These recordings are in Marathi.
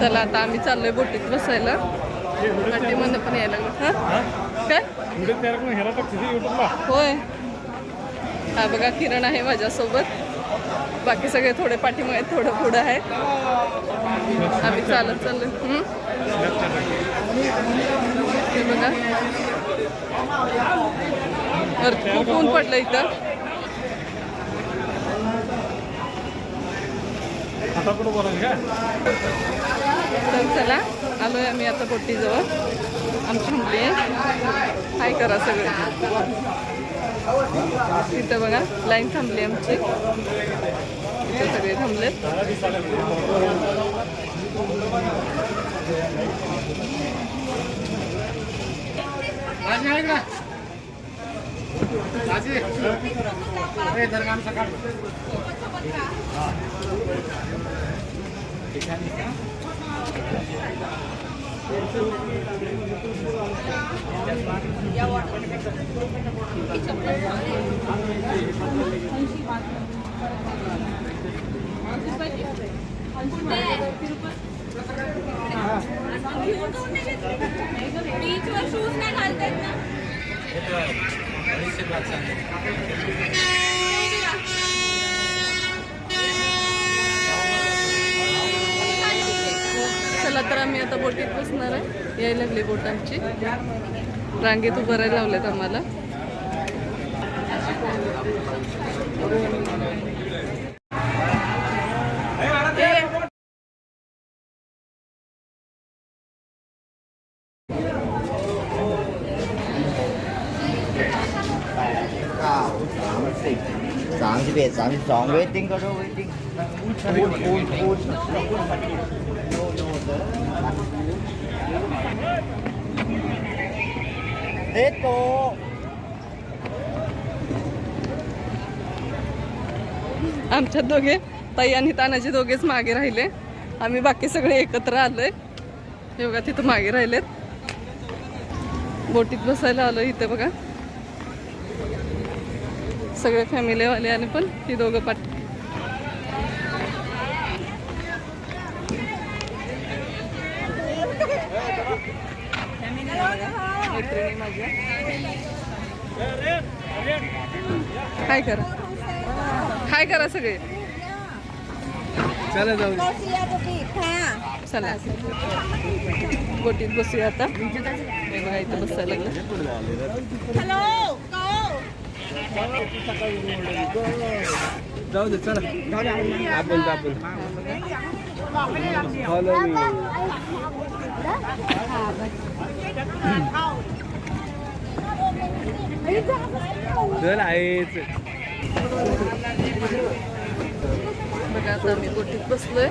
चला आता आम्ही चाललोय बोटीत बसायला. पाठीमधनं पण यायला लागलं. काय? होय. हा बघा किरण आहे माझ्यासोबत. बाकी सगळे थोडे पाठीमागे आहेत, थोडं पुढं आहे. आम्ही चालत चाललो बघा. खूप ऊन पडलं इथं आता कुठं बोलायचं का तर चला आलोय आम्ही आता बोटीजवळ. आमची मुली आहे हाय करा सगळे. तिथं बघा लाईन थांबली आमची. इथं सगळे थांबलेत बीचवर शूज़ नाही घालतात ना आम्ही आता बोटीत बसणार आहे यायला लागली बोट आमची रांगेत उभं राहायला लावलेत आम्हालाเก้าสามสิบสามสิบเอ็ดสามสิบสองเวทติ้งก็รู้เวทติ้ง Dito. आमच्या दोघे ताई आणि तानाजी दोघेच मागे राहिले. आम्ही बाकी सगळे एकत्र आलोय. योगा तिथं मागे राहिलेत. बोटीत बसायला आलो इथे बघा. सगळे फॅमिलीवाले आणि पण ही दोघं पाठ काय करा. काय करा सगळे. चला जाऊ. चला. बोटीत बसूया आता. बसायला लागलं. हॅलो जाऊ दे चला आपण आपण फॉलो चल आहेच बघा आता आम्ही बोटीत बसलोय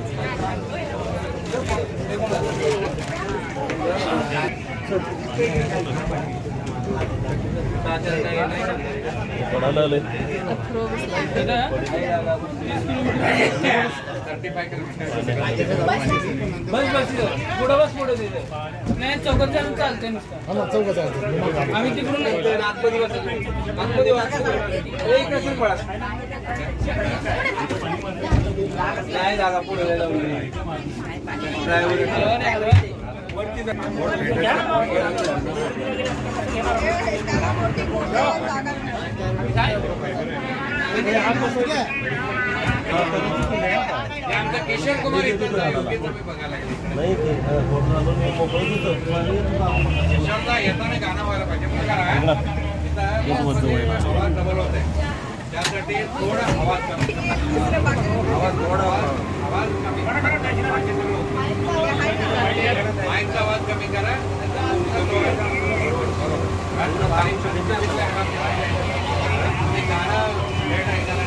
अथर्व पुढं पुढं नाही चालते नुसतं. आम्ही तिकडून वाचतो एक असेल पळा. नाही येताना गाणं व्हायला पाहिजे. डबल होते. त्यासाठी थोडा आवाज कमी आवाज थोडा आवाज कमी माईकचा आवाज कमी करा. कारण गाणं लेट ऐकायला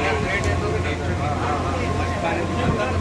लेट येतो की टेन्शन बारीक